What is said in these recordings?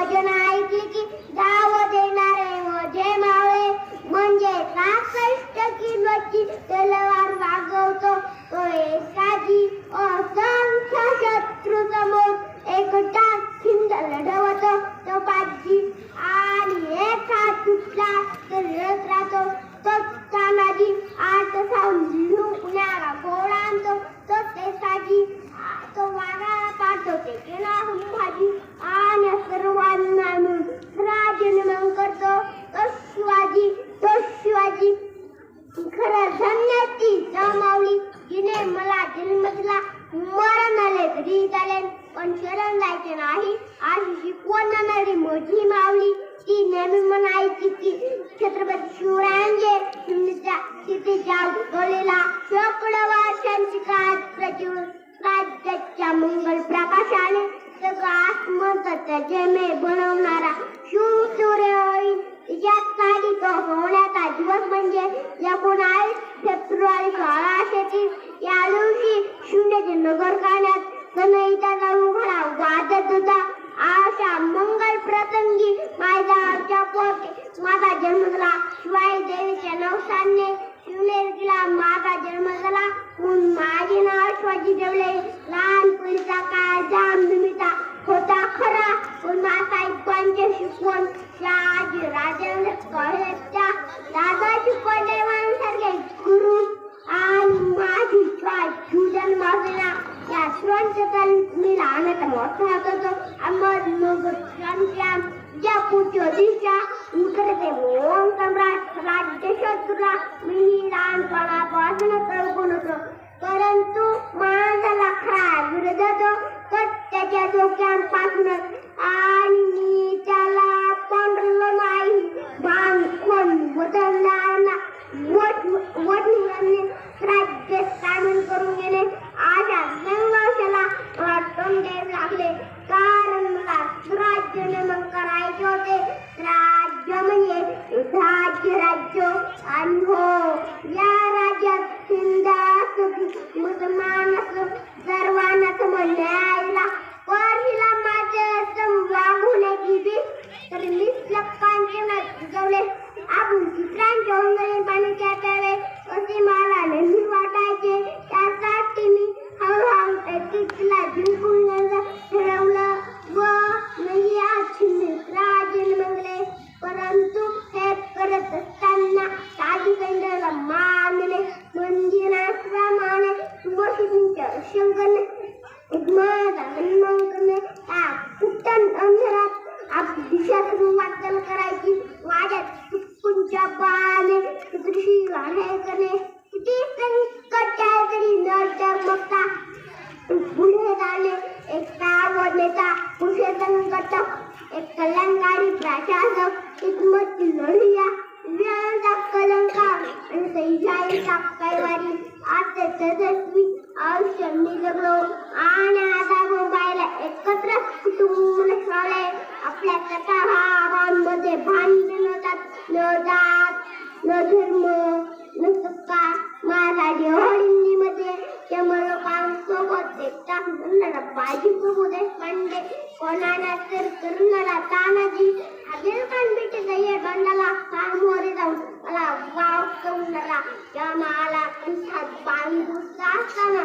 भजन ऐकली की गाव देणारे म्हणजे मावळे. म्हणजे ना कष्ट की बच्ची तलवार जायचे नाही अशी शिकवण देणारी माझी मावली, ती नेहमी म्हणायची की छत्रपती शिवरायांचे शिवनेच्या तिथे उगवलेला शेकडो वर्षांची काळ प्रचूर राज्याच्या मंगल प्रकाशाने सगळं आत्महत्या जमे बनवणारा शिव सूर्य होईल. यासाठी तो होण्याचा दिवस म्हणजे एकोणावीस फेब्रुवारी सोळाशे तीस. या दिवशी शून्याचे नगर काढण्यात सनईचा उघडा वाजत होता आशा मंगल प्रसंगी माझ्या पोटे माझा जन्म झाला शिवाय देवीच्या नवसाने शिवनेरीला माझा जन्म झाला म्हणून माझे नाव शिवाजी देवले लहानपणीचा काळ जाम निमित्ता होता खरा पण मासाहेबांचे शिकवण शहाजी राजेंद्र कॉलेजच्या दादा शिकवले माणसारखे गुरु आणि माझी शिवाय या श्रवणच्या मी लहानाचा मोठा होतो अहमदनगर श्याम ज्या पुढच्या दिशा उतरते ओम सम्राट राज्यशत्रूला मी लहानपणापासून हनुमानकडे त्या कुट्टन अंधारात आप दिशा वाटचाल करायची माझ्या चुकूनच्या बाने दृष्टी वाढाय Lavande, bandelo dat, no dat, no dharmo, no sukka, maladi holindi mate, yamalo kanso kote, tamnala baji prabhude pande, konana sir kirnala tanaji, adil kanbiti daye bandala, kamori dam, ala wow kaunala, yamala kansa bandu sasana,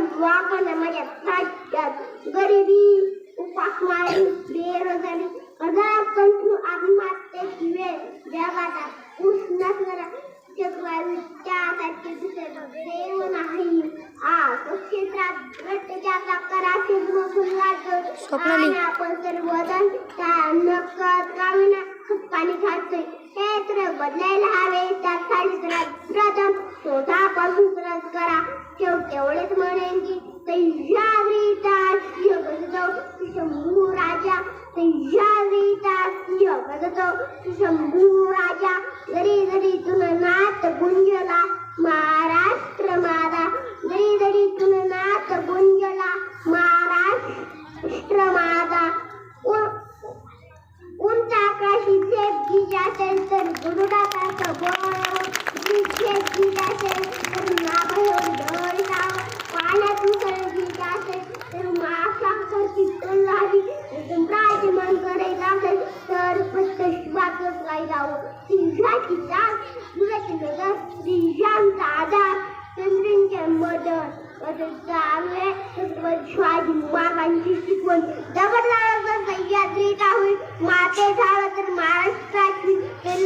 माझे वाकण राज्यात गरिबी उपासमारी बेरोजगारी हज़ार आत्महत्येची वेळ जगात। चक्रवाढी त्यासाठी दुसरं देव नाही। आ क्षेत्रात भ्रष्टाचाराचा कराशी मोठून आपण सर्वजण त्या कामीना पाणी घातले हे तर बदलायला हवे त्यासाठी तर प्रथम स्वतःपासून तरच करा. शेव एवढेच म्हणेन की तैयारीता सिंह गजतो शंभू राजा. तैयारीता सिंह गजतो शंभू राजा. जरी जरी तुन नाथ गुंजला महाराष्ट्र माझा जरी जरी तुन ยัง的，真正怎么的？我的单นเรื่องใหญ่ม不เดินแล้วจะกาแม่แ